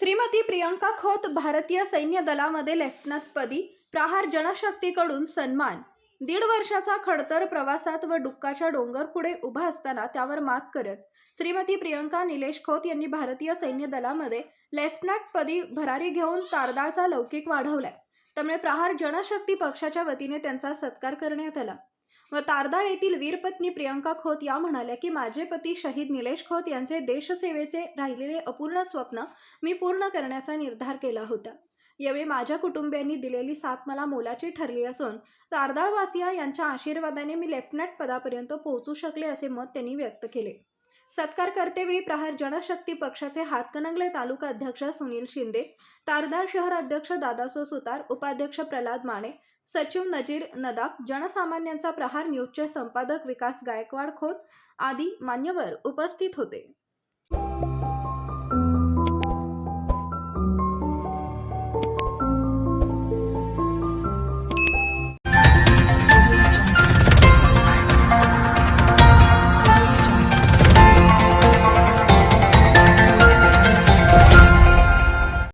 श्रीमती प्रियंका खोत भारतीय सैन्य दलामध्ये लेफ्टनंटपदी प्रहार जनशक्तीकडून सन्मान. दीड वर्षाचा खडतर प्रवासात व डुक्काच्या डोंगर पुढे उभा असताना त्यावर मात करत श्रीमती प्रियंका निलेश खोत यांनी भारतीय सैन्य दलामध्ये लेफ्टनंटपदी भरारी घेऊन तारदाळचा लौकिक वाढवलाय. त्यामुळे प्रहार जनशक्ती पक्षाच्या वतीने त्यांचा सत्कार करण्यात आला. व तारदाळ येथील वीरपत्नी प्रियंका खोत या म्हणाल्या की माझे पती शहीद निलेश खोत यांचे देशसेवेचे राहिलेले अपूर्ण स्वप्न मी पूर्ण करण्याचा निर्धार केला होता. यावेळी माझ्या कुटुंबियांनी दिलेली साथ मला मोलाची ठरली असून तारदाळवासिया यांच्या आशीर्वादाने मी लेफ्टनंट पदापर्यंत पोहोचू शकले असे मत त्यांनी व्यक्त केले. सत्कार करतेवेळी प्रहार जनशक्ती पक्षाचे हातकणंगले तालुका अध्यक्ष सुनील शिंदे तारदार शहर अध्यक्ष दादासो सुतार उपाध्यक्ष प्रल्हाद माने सचिव नजीर नदाब जनसामान्यांचा प्रहार न्यूजचे संपादक विकास गायकवाड खोत आदी मान्यवर उपस्थित होते.